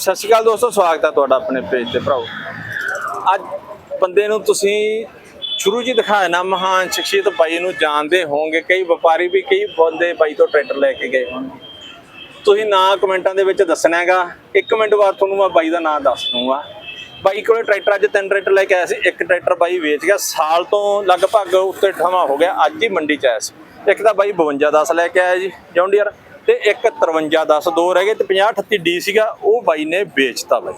ਸਤਿ ਸ਼੍ਰੀ ਅਕਾਲ ਦੋਸਤੋ, ਸਵਾਗਤ ਹੈ ਤੁਹਾਡਾ ਆਪਣੇ ਪੇਜ ਤੇ ਭਰਾਓ ਅੱਜ ਬੰਦੇ ਨੂੰ ਤੁਸੀਂ ਸ਼ੁਰੂ 'ਚ ਹੀ ਦਿਖਾਇਆ ਨਾ, ਮਹਾਨ ਸ਼ਖਸੀਅਤ ਬਾਈ ਨੂੰ ਜਾਣਦੇ ਹੋਵੋਗੇ ਕਈ ਵਪਾਰੀ ਵੀ, ਕਈ ਬੰਦੇ ਬਾਈ ਤੋਂ ਟਰੈਕਟਰ ਲੈ ਕੇ ਗਏ ਹੋਣਗੇ। ਤੁਸੀਂ ਨਾਂ ਕਮੈਂਟਾਂ ਦੇ ਵਿੱਚ ਦੱਸਣਾ ਹੈਗਾ, ਇੱਕ ਮਿੰਟ ਬਾਅਦ ਤੁਹਾਨੂੰ ਮੈਂ ਬਾਈ ਦਾ ਨਾਂ ਦੱਸ ਦੂੰਗਾ ਬਾਈ ਕੋਲੇ ਟਰੈਕਟਰ, ਅੱਜ ਤਿੰਨ ਟਰੈਕਟਰ ਲੈ ਕੇ ਆਇਆ ਸੀ, ਇੱਕ ਟਰੈਕਟਰ ਬਾਈ ਵੇਚ ਗਿਆ, ਸਾਲ ਤੋਂ ਲਗਭਗ ਉੱਤੇ ਠਮਾ ਹੋ ਗਿਆ, ਅੱਜ ਹੀ ਮੰਡੀ 'ਚ ਆਇਆ ਸੀ। ਇੱਕ ਤਾਂ ਬਾਈ 52 10 ਲੈ ਕੇ ਆਇਆ ਜੀ, ਜੌਂਡੀਅਰ। ਤੇ ਇੱਕ 53 10 ਦੋ ਰਹਿ ਗਏ ਤੇ 50 38 ਡੀ ਸੀਗਾ, ਉਹ ਬਾਈ ਨੇ ਵੇਚਤਾ ਬਾਈ।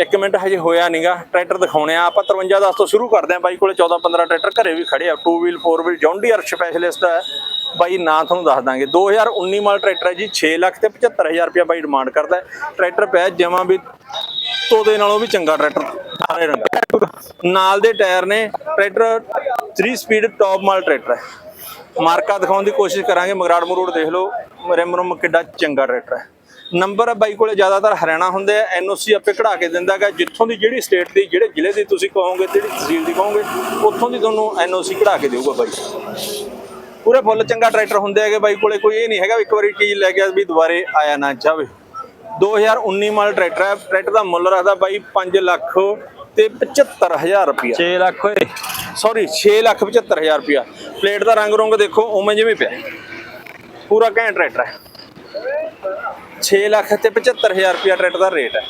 ਇੱਕ ਮਿੰਟ ਹਜੇ ਹੋਇਆ ਨਹੀਂਗਾ ਟਰੈਕਟਰ ਦਿਖਾਉਣੇ ਆ, ਆਪਾਂ 53 10 ਤੋਂ ਸ਼ੁਰੂ ਕਰਦੇ ਆਂ, ਬਾਈ ਕੋਲੇ 14 15 ਟਰੈਕਟਰ ਘਰੇ ਵੀ ਖੜੇ ਆ 2 ਵੀਲ 4 ਵੀਲ ਜੌਂਡੀਅਰ ਸਪੈਸ਼ਲਿਸਟ ਹੈ ਬਾਈ ਨਾਂ ਤੁਹਾਨੂੰ ਦੱਸ ਦਾਂਗੇ 2019 ਮਾਲ ਟਰੈਕਟਰ ਹੈ ਜੀ 6 ਲੱਖ ਤੇ 75000 ਰੁਪਇਆ ਬਾਈ ਡਿਮਾਂਡ ਕਰਦਾ ਟਰੈਕਟਰ ਪਿਆ ਜਮਾਂ ਵੀ ਤੋਦੇ ਨਾਲੋਂ ਵੀ ਚੰਗਾ ਟਰੈਕਟਰ, ਸਾਰੇ ਰੰਗ। ਨਾਲ ਦੇ ਟਾਇਰ ਨੇ, ਟਰੈਕਟਰ 3 ਸਪੀਡ ਟੌਪ ਮਾਲ ਟਰੈਕਟਰ ਹੈ। ਮਾਰਕਾ ਦਿਖਾਉਣ ਦੀ ਕੋਸ਼ਿਸ਼ ਕਰਾਂਗੇ ਮਗਰਾੜ ਮਰੂੜ ਦੇਖ ਲਓ। ਰਿਮ ਰੁਮ ਕਿੱਡਾ ਚੰਗਾ ਟਰੈਕਟਰ ਹੈ। ਨੰਬਰ ਬਾਈ ਕੋਲੇ ਜ਼ਿਆਦਾਤਰ ਹਰਿਆਣਾ ਹੁੰਦੇ ਆ ਐਨਓਸੀ ਆਪੇ ਕਢਾ ਕੇ ਦਿੰਦਾ ਹੈਗਾ ਜਿੱਥੋਂ ਦੀ ਜਿਹੜੀ ਸਟੇਟ ਦੀ, ਜਿਹੜੇ ਜ਼ਿਲ੍ਹੇ ਦੀ ਤੁਸੀਂ ਕਹੋਗੇ, ਜਿਹੜੀ ਤਹਿਸੀਲ ਦੀ ਕਹੋਗੇ, ਉੱਥੋਂ ਦੀ ਤੁਹਾਨੂੰ ਐਨਓਸੀ ਕਢਾ ਕੇ ਦੇਊਗਾ ਬਾਈ। ਪੂਰੇ ਫੁੱਲ ਚੰਗਾ ਟਰੈਕਟਰ ਹੁੰਦੇ ਹੈਗੇ ਬਾਈ ਕੋਲੇ, ਕੋਈ ਇਹ ਨਹੀਂ ਹੈਗਾ ਇੱਕ ਵਾਰੀ ਚੀਜ਼ ਲੈ ਗਿਆ ਵੀ ਦੁਬਾਰੇ ਆਇਆ ਨਾ ਜਾਵੇ। 2019 ਮਾਲ ਟਰੈਕਟਰ ਹੈ। ਟਰੈਕਟਰ ਦਾ ਮੁੱਲ ਰੱਖਦਾ ਬਾਈ 5 ਲੱਖ ਤੇ 75000 ਰੁਪਇਆ 6 ਲੱਖ ਓਏ ਸੌਰੀ 6 ਲੱਖ 75000 ਰੁਪਇਆ। ਪਲੇਟ ਦਾ ਰੰਗ ਰੁੰਗ ਦੇਖੋ ਉਵੇਂ ਜਿਵੇਂ ਪਿਆ। ਪੂਰਾ ਘੈਂਟ ਟਰੈਕਟਰ ਹੈ। 6 ਲੱਖ ਤੇ 75000 ਰੁਪਇਆ ਟਰੈਕਟਰ ਦਾ ਰੇਟ ਹੈ।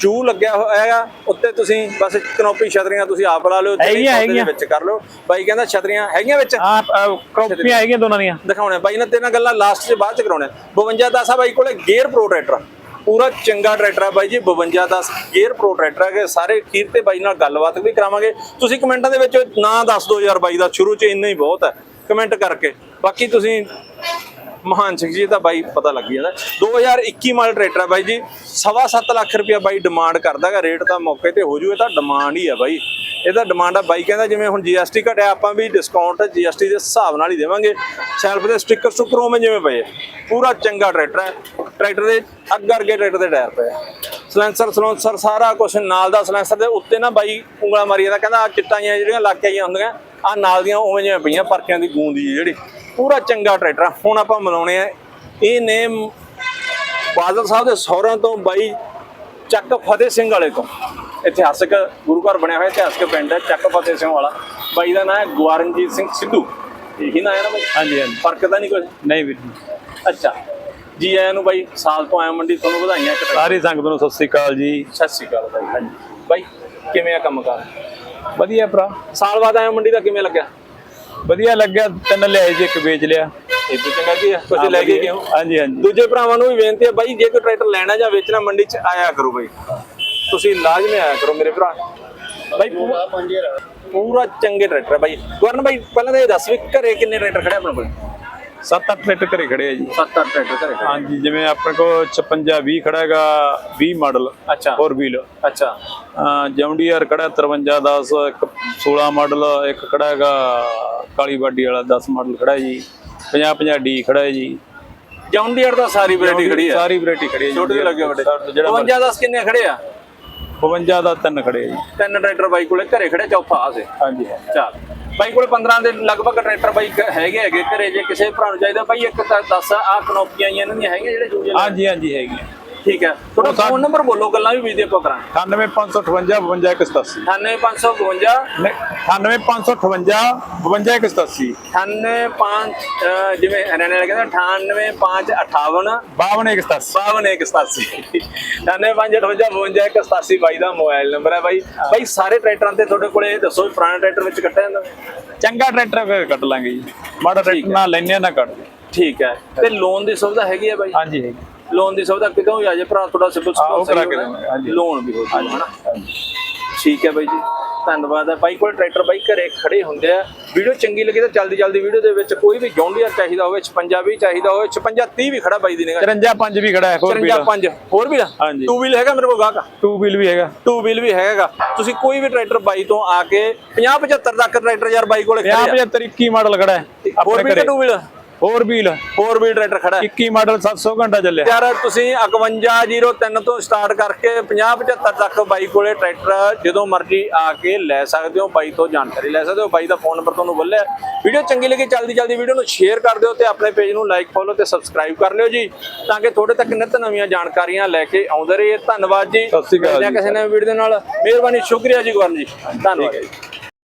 ਚੂ ਲੱਗਿਆ ਹੋਇਆ ਹੈਗਾ ਉੱਤੇ ਤੁਸੀਂ ਬਸ ਕਨੋਪੀ ਛਤਰੀਆਂ ਤੁਸੀਂ ਆਪ ਲਾ ਲਿਓ ਹੈਗੀਆਂ। ਵਿੱਚ ਕਰ ਲਓ। ਬਾਈ ਕਹਿੰਦਾ ਛਤਰੀਆਂ ਹੈਗੀਆਂ ਵਿੱਚ? ਆ ਕਾਪੀਆਂ ਹੈਗੀਆਂ ਦੋਨਾਂ ਦੀਆਂ। ਦਿਖਾਉਣੇ ਬਾਈ ਨੇ ਤੇ ਨਾਲ ਗੱਲਾਂ ਲਾਸਟ 'ਚ ਬਾਅਦ 'ਚ ਕਰਾਉਣੇ 52 10 ਆ ਬਾਈ ਕੋਲੇ ਗੇਅਰ ਪ੍ਰੋ ਟਰੈਕਟਰ ਪੂਰਾ ਚੰਗਾ ਟਰੈਕਟਰ ਆ ਬਾਈ ਜੀ 52 10 ਗੇਅਰ ਪ੍ਰੋ ਟਰੈਕਟਰ ਹੈ ਸਾਰੇ ਖੀਰ ਤੇ ਬਾਈ ਨਾਲ ਗੱਲਬਾਤ ਵੀ ਕਰਾਵਾਂਗੇ। ਤੁਸੀਂ ਕਮੈਂਟਾਂ ਦੇ ਵਿੱਚ ਨਾਂ ਦੱਸ ਦਿਓ ਯਾਰ ਬਾਈ ਦਾ, ਸ਼ੁਰੂ 'ਚ ਇੰਨਾ ਹੀ ਬਹੁਤ ਹੈ, ਕਮੈਂਟ ਕਰਕੇ। ਬਾਕੀ ਤੁਸੀਂ ਮਹਾਨ ਸਿੰਘ ਜੀ ਦਾ ਬਾਈ ਪਤਾ ਲੱਗ ਜਾਂਦਾ 2021 ਮਾਡਲ ਟਰੈਕਟਰ ਹੈ ਬਾਈ ਜੀ, ਸਵਾ ਸੱਤ ਲੱਖ ਰੁਪਇਆ ਬਾਈ ਡਿਮਾਂਡ ਕਰਦਾ ਹੈਗਾ, ਰੇਟ ਤਾਂ ਮੌਕੇ ਤੇ ਹੋ ਜੂ ਤਾਂ ਡਿਮਾਂਡ ਹੀ ਆ ਬਾਈ। ਇਹਦਾ ਡਿਮਾਂਡ ਆ। ਬਾਈ ਕਹਿੰਦਾ ਜਿਵੇਂ ਹੁਣ GST ਘਟਿਆ, ਆਪਾਂ ਵੀ ਡਿਸਕਾਊਂਟ GST ਦੇ ਹਿਸਾਬ ਨਾਲ ਹੀ ਦੇਵਾਂਗੇ। ਸ਼ੈਲਫ ਦੇ ਸਟicker ਸੁੱਕਰ ਉਵੇਂ ਜਿਵੇਂ ਪਏ ਪੂਰਾ ਚੰਗਾ ਟਰੈਕਟਰ ਹੈ ਟਰੈਕਟਰ ਦੇ ਅੱਗ ਅੱਗੇ ਟਰੈਕਟਰ ਦੇ ਟਾਇਰ ਪਏ ਸਲੈਂਸਰ ਸਲੈਂਸਰ ਸਾਰਾ ਕੁਝ ਨਾਲ ਦਾ ਸਲੈਂਸਰ ਦੇ ਉੱਤੇ ਨਾ ਬਾਈ ਉਂਗਲਾਂ ਮਾਰੀ ਜਾਂਦਾ ਕਹਿੰਦਾ ਆਹ ਚਿੱਟਾਂ ਜਿਹੀਆਂ ਜਿਹੜੀਆਂ ਲੱਗ ਕੇ ਆਈਆਂ ਹੁੰਦੀਆਂ ਆ ਨਾਲ ਦੀਆਂ ਉਵੇਂ ਜਿਵੇਂ ਪਈਆਂ ਪਰਚਿਆਂ ਦੀ ਗੂੰਦ ਜੀ ਜਿਹੜੀ। ਪੂਰਾ ਚੰਗਾ ਟਰੈਕਟਰ ਆ। ਹੁਣ ਆਪਾਂ ਮਿਲਾਉਣੇ ਆ। ਇਹ ਨੇ ਬਾਦਲ ਸਾਹਿਬ ਦੇ ਸਹੁਰਿਆਂ ਤੋਂ ਬਾਈ ਚੱਕ ਫਤਿਹ ਸਿੰਘ ਵਾਲੇ ਤੋਂ ਇਤਿਹਾਸਕ ਗੁਰੂ ਘਰ ਬਣਿਆ ਹੋਇਆ ਇਤਿਹਾਸਕ ਪਿੰਡ ਹੈ ਚੱਕ ਫਤਿਹ ਸਿੰਘ ਵਾਲਾ। ਬਾਈ ਦਾ ਨਾਮ ਹੈ ਗਵਾਰਨਜੀਤ ਸਿੰਘ ਸਿੱਧੂ। ਇਹੀ ਨਾਮ ਹੈ ਨਾ ਬਾਈ? ਹਾਂਜੀ ਹਾਂਜੀ। ਫ਼ਰਕ ਤਾਂ ਨਹੀਂ ਕੁਝ ਨਹੀਂ ਵੀਰ ਜੀ। ਅੱਛਾ। ਜੀ ਆਇਆਂ ਨੂੰ ਬਾਈ ਸਾਲ ਤੋਂ ਆਇਆ ਮੰਡੀ ਤੁਹਾਨੂੰ ਵਧਾਈਆਂ ਸਾਰੀ ਸੰਗਤ ਨੂੰ ਸਤਿ ਸ੍ਰੀ ਅਕਾਲ ਜੀ। ਸਤਿ ਸ਼੍ਰੀ ਅਕਾਲ ਬਾਈ ਹਾਂਜੀ। ਬਾਈ ਕਿਵੇਂ ਆ ਕੰਮ ਕਾਰ ਵਧੀਆ ਭਰਾ। ਸਾਲ ਬਾਅਦ ਆਇਆ ਮੰਡੀ ਦਾ ਕਿਵੇਂ ਲੱਗਿਆ? ਵਧੀਆ ਲੱਗਿਆ ਤਿੰਨ ਲਿਆਏ ਜੀ ਇੱਕ ਵੇਚ ਲਿਆ। ਇਹ ਤੋਂ ਚੰਗਾ ਕੀ ਆ ਤੁਸੀਂ ਲੈ ਕੇ ਗਏ ਹੋ ਹਾਂਜੀ ਹਾਂਜੀ। ਦੂਜੇ ਭਰਾਵਾਂ ਨੂੰ ਵੀ ਬੇਨਤੀ ਹੈ ਬਾਈ ਜੇ ਕੋਈ ਟਰੈਕਟਰ ਲੈਣਾ ਜਾਂ ਵੇਚਣਾ ਮੰਡੀ 'ਚ ਆਇਆ ਕਰੋ ਬਾਈ। ਤੁਸੀਂ ਲਾਜ਼ਮੀ ਆਇਆ ਕਰੋ ਮੇਰੇ ਭਰਾ। ਬਾਈ ਪੂਰਾ ਪੂਰਾ ਚੰਗੇ ਟਰੈਕਟਰ ਹੈ ਬਾਈ। ਗਵਰਨ ਬਾਈ ਪਹਿਲਾਂ ਤਾਂ ਇਹ ਦੱਸ ਵੀ ਘਰੇ ਕਿੰਨੇ ਟਰੈਕਟਰ ਖੜੇ ਆਪਣੇ ਕੋਲ? ਸੱਤ ਅੱਠ ਟਰੈਕਟਰ ਘਰੇ ਖੜੇ ਆ ਜੀ। 7-8 ਟਰੈਕਟਰ ਘਰੇ ਖੜੇ ਹਾਂਜੀ ਜਿਵੇਂ ਆਪਣੇ ਕੋਲ 56 20 ਖੜਾ ਹੈਗਾ 20 ਮਾਡਲ ਅੱਛਾ। 4 ਵੀਲ ਅੱਛਾ। ਜੌਂਡੀਆਰ ਖੜਾ 53 10 ਇੱਕ 16 ਮਾਡਲ ਇੱਕ ਖੜਾ ਹੈਗਾ ਕਾਲੀ ਬਾਡੀ ਵਾਲਾ 10 ਮਾਡਲ ਖੜਾ ਹੈ ਜੀ। 50 50 ਡੀ ਖੜਾ ਹੈ ਜੀ। ਜੌਨ ਡੀਅਰ ਦਾ ਸਾਰੀ ਵੈਰਾਈਟੀ ਖੜੀ ਹੈ। ਸਾਰੀ ਵੈਰਾਈਟੀ ਖੜੀ ਹੈ ਛੋਟੇ ਲੱਗੇ ਵੱਡੇ। ਜਿਹੜਾ 52 10 ਕਿੰਨੇ ਖੜੇ ਆ? 52 ਦਾ ਤਿੰਨ ਖੜੇ ਆ ਜੀ। ਤਿੰਨ ਟਰੈਕਟਰ ਬਾਈ ਕੋਲੇ ਘਰੇ ਖੜੇ ਚੌਥਾ ਆ ਸੇ। ਹਾਂਜੀ ਚੱਲ। ਬਾਈ ਕੋਲੇ 15 ਦੇ ਲਗਭਗ ਟਰੈਕਟਰ ਬਾਈ ਕ- ਹੈਗੇ ਹੈਗੇ ਘਰੇ ਜੇ ਕਿਸੇ ਭਰਾ ਨੂੰ ਚਾਹੀਦਾ ਬਾਈ ਇੱਕ ਤਾਂ ਦੱਸ ਆ ਕਨੋਪੀਆਂ ਇਹਨਾਂ ਦੀਆਂ ਹੈਗੀਆਂ ਜਿਹੜੇ ਜੂਜੇ ਹਾਂਜੀ ਹਾਂਜੀ ਹੈਗੀ ਆ। ਠੀਕ ਹੈ। ਤੁਹਾਡਾ ਫੋਨ ਨੰਬਰ ਬੋਲੋ ਗੱਲਾਂ ਵੀ ਵੀਡੀਓ ਆਪਾਂ ਕਰਾਂਗੇ। 98558 52187 98552 98558 52187 985 ਅਹ ਜਿਵੇਂ ਹਰਿਆਣੇ ਵਾਲੇ ਕਹਿੰਦੇ 98558 522187 98558 ਬਾਈ ਦਾ ਮੋਬਾਈਲ ਨੰਬਰ ਹੈ ਬਾਈ। ਬਾਈ ਸਾਰੇ ਟਰੈਕਟਰਾਂ ਤੇ ਤੁਹਾਡੇ ਕੋਲੇ ਦੱਸੋ ਪੁਰਾਣੇ ਟਰੈਕਟਰ ਵਿੱਚ ਕੱਟਿਆ ਜਾਂਦਾ। ਚੰਗਾ ਟਰੈਕਟਰ ਫਿਰ ਕੱਟ ਲਾਂਗੇ ਜੀ। ਮਾੜਾ ਟਰੈਕਟਰ ਨਾ ਲੈਣੇ ਨਾ ਕੱਟ ਠੀਕ ਹੈ। ਤੇ ਲੋਨ ਦੀ ਸੁਵਿਧਾ ਹੈਗੀ ਹੈ ਬਾਈ? ਹਾਂਜੀ ਹੈਗੀ। ਲੋਨ ਦੀ ਸੁਵਿਧਾ ਕਿਦੋਂ ਵੀ ਆ ਜੇ ਭਰਾ ਤੁਹਾਡਾ ਹਾਂ, ਉਹ ਸਕੋਰ ਕਰਾ ਕੇ ਦੇਵਾਂਗੇ, ਹਾਂਜੀ। ਲੋਨ ਵੀ ਹੋ ਜਾਊਗਾ ਹਨਾ? ਠੀਕ ਹੈ ਬਾਈ ਜੀ। ਧੰਨਵਾਦ ਹੈ। ਬਾਈ ਕੋਲ ਟਰੈਕਟਰ ਬਾਈ ਘਰੇ ਖੜੇ ਹੁੰਦੇ ਆ। ਵੀਡੀਓ ਚੰਗੀ ਲੱਗੀ ਤਾਂ ਜਲਦੀ ਜਲਦੀ ਵੀਡੀਓ ਦੇ ਵਿੱਚ ਕੋਈ ਵੀ ਜੌਂਡੀਅਰ ਚਾਹੀਦਾ ਹੋਵੇ 56 ਵੀ ਚਾਹੀਦਾ ਹੋਵੇ 56 30 ਵੀ ਖੜਾ ਬਾਈ ਦੀ ਨਿਗਾਹ 53 5 ਵੀ ਖੜਾ ਹੈ 4 ਵੀਲ 54 5 ਹੋਰ ਵੀ ਆ। ਟੂ ਵੀਲ ਹੈਗਾ ਮੇਰੇ ਕੋਲ ਗਾਹਕ? 2 ਵੀਲ ਵੀ ਹੈਗਾ। ਟੂ ਵੀਲ ਵੀ ਹੈਗਾ। ਤੁਸੀਂ ਕੋਈ ਵੀ ਟਰੈਕਟਰ ਬਾਈ ਤੋਂ ਆ ਕੇ 50 75 ਤੱਕ ਟਰੈਕਟਰ ਯਾਰ ਬਾਈ ਕੋਲੇ ਖੜੇ 50 75 21 ਮਾਡਲ ਖੜਾ ਹੈ ਹੋਰ ਆਪਣੇ ਵੀ ਘਰੇ। ਟੂ ਵੀਲ ਹੋਰ ਵੀਲ? 4 ਵੀ ਟਰੈਕਟਰ ਖੜਾ ਹੈ। 21 ਮਾਡਲ 700 ਘੰਟਾ ਚੱਲਿਆ। ਯਾਰ ਤੁਸੀਂ 5103 ਤੋਂ ਸਟਾਰਟ ਕਰਕੇ 50 75 ਤੱਕ ਬਾਈ ਕੋਲੇ ਟਰੈਕਟਰ ਜਦੋਂ ਮਰਜ਼ੀ ਆ ਕੇ ਲੈ ਸਕਦੇ ਹੋ ਬਾਈ ਤੋਂ ਜਾਣਕਾਰੀ ਲੈ ਸਕਦੇ ਹੋ ਬਾਈ ਦਾ ਫੋਨ ਨੰਬਰ ਤੁਹਾਨੂੰ ਬੱਲਿਆ। ਵੀਡੀਓ ਚੰਗੀ ਲੱਗੀ ਜਲਦੀ ਜਲਦੀ ਵੀਡੀਓ ਨੂੰ ਸ਼ੇਅਰ ਕਰ ਦਿਓ ਤੇ ਆਪਣੇ ਪੇਜ ਨੂੰ ਲਾਈਕ ਫੋਲੋ ਤੇ ਸਬਸਕ੍ਰਾਈਬ ਕਰ ਲਿਓ ਜੀ ਤਾਂ ਕਿ ਤੁਹਾਡੇ ਤੱਕ ਨਿਤ ਨਵੀਆਂ ਜਾਣਕਾਰੀਆਂ ਲੈ ਕੇ ਆਉਂਦੇ ਰਹੀਏ। ਧੰਨਵਾਦ ਜੀ। ਸਤਿ ਸ਼੍ਰੀ ਅਕਾਲ। ਕਿਸੇ ਨਵੇਂ ਵੀਡੀਓ ਦੇ ਨਾਲ। ਮਿਹਰਬਾਨੀ ਸ਼ੁਕਰੀਆ ਜੀ ਗਵਰਨ ਜੀ। ਧੰਨਵਾਦ।